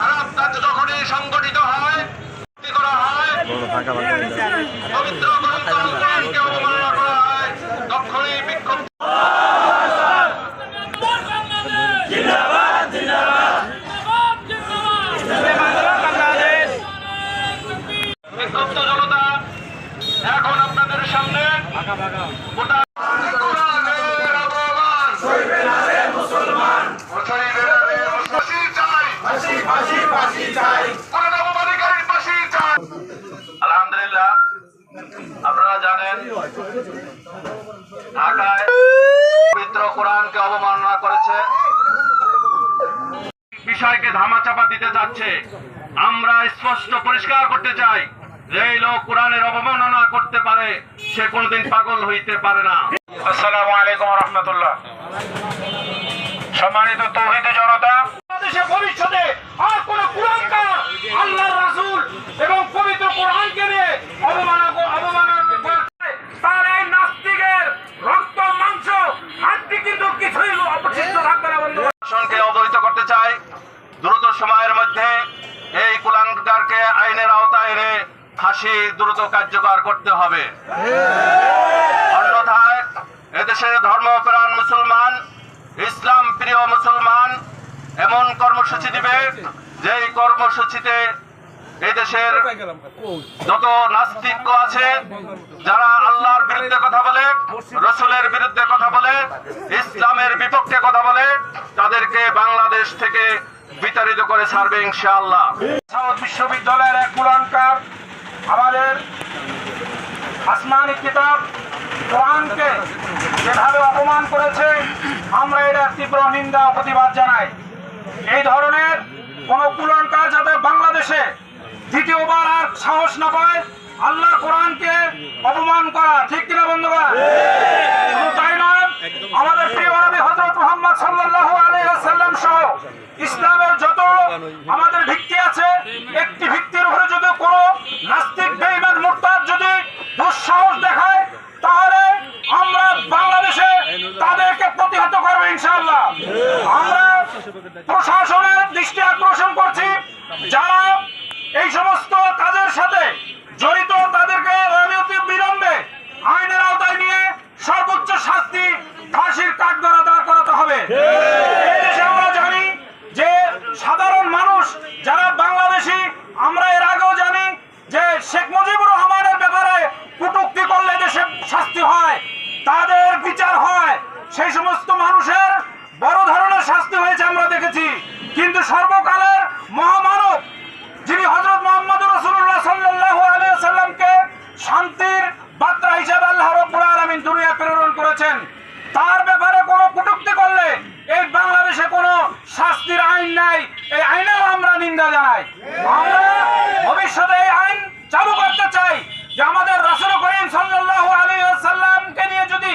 রাত যখনই সংগঠিত হয় পবিত্র দিতে যাচ্ছে। আমরা স্পষ্ট পরিষ্কার করতে চাই যে লোক কোরআনের অবমাননা করতে পারে, সে কোনোদিন পাগল হইতে পারে না। আসসালামু আলাইকুম রহমতুল্লাহ। সম্মানিত তৌহিদ জনতা ভবিষ্যতে আর কোন কুলাঙ্কার আল্লাহর রাসূল এবং পবিত্র কোরআনকে নিয়ে অবমাননা অবমাননা করছে তার এই নাস্তিকের রক্ত মাংস হাড্ডি কিন্তু কিছুই অবশিষ্ট থাকবে না বন্ধু শাসনকে অবহিত করতে চাই দ্রুত সময়ের মধ্যে এই কুলাঙ্কারকে আওতায় ফাঁসি দ্রুত কার্যকর করতে হবে। অন্যথায় এদেশের ধর্মপ্রাণ মুসলমান, ইসলাম প্রিয় মুসলমান, এমন কর্মসূচি দিবে যেই কর্মসূচিতে এই দেশের যত নাস্তিক আছে, যারা আল্লাহর বিরুদ্ধে কথা বলে, রসুলের বিরুদ্ধে কথা বলে, ইসলামের বিপক্ষে কথা বলে, তাদেরকে বাংলাদেশ থেকে বিতাড়িত করে ছাড়বে ইনশাআল্লাহ। সাউথ বিশ্ববিদ্যালয়ের এক কুলাঙ্কার আমাদের আসমানি কিতাব কোরআনকে যেভাবে অপমান করেছে, আমরা এটা তীব্র নিন্দা প্রতিবাদ জানাই। এই ধরনের কোন কুলঙ্কার যাতে বাংলাদেশে দ্বিতীয়বার আর সাহস না পায় আল্লাহর কোরআনকে অপমান করা, ঠিক কিনা বন্ধুরা? শুধু তাই নয়, আমাদের প্রিয় নবী হযরত মুহাম্মদ সাল্লাল্লাহু আলাইহি ওয়াসাল্লাম সহ ইসলামের যত আমাদের 不好。করেছেন। তার ব্যাপারে কোনো কটূক্তি করলে এই বাংলাদেশে কোনো শাস্তির আইন নাই। এই আইনেও আমরা নিন্দা জানাই। আমরা ভবিষ্যতে এই আইন চালু করতে চাই যে আমাদের রাসূল করিম সাল্লাল্লাহু আলাইহি সাল্লামকে নিয়ে যদি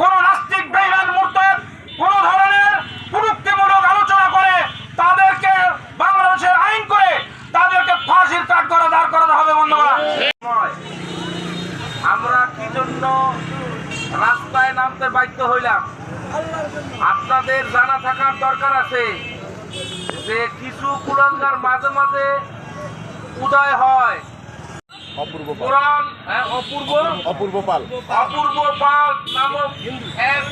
কোনো নাস্তিক, বেঈমান, মুরতাদ কোনো ধরনের কটূক্তিমূলক আলোচনা করে, তাদেরকে বাংলাদেশের আইন করে তাদেরকে ফাঁসির কাঠ করা দাঁড় করাতে হবে বন্ধুরা। আমরা কি জন্য রাস্তায় নামতে বাধ্য হইলাম। আপনাদের জানা থাকার দরকার আছে যে কিছু কুলাঙ্গার মাঝে মাঝে উদয় হয়। অপূর্ব হ্যাঁ, অপূর্ব? অপূর্ব পাল। অপূর্ব পাল নামক এক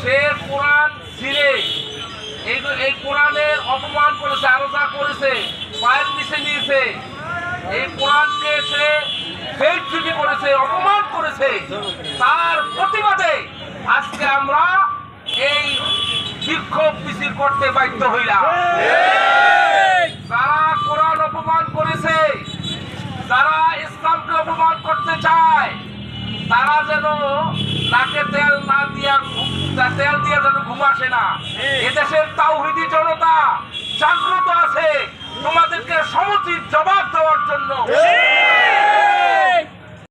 সে কোরআন ছিঁড়ে। এই এই কোরআনের অপমান করেছে আরও যা করেছে পায়ের নিচে নিয়েছে। এই কোরআনকে সে বেইজ্জতি করেছে অপমান করেছে তার প্রতিবাদে আজকে আমরা এই বিক্ষোভ মিছিল করতে বাধ্য হইলাম। যারা কোরআন অপমান করেছে, যারা ইসলামকে অপমান করতে চায়, তারা যেন নাকে তেল না দিয়া তেল দিয়ে যেন ঘুম আসে না। এদেশের তাওহিদি জনতা জাগ্রত আছে তোমাদেরকে সমুচিত জবাব দেওয়ার জন্য।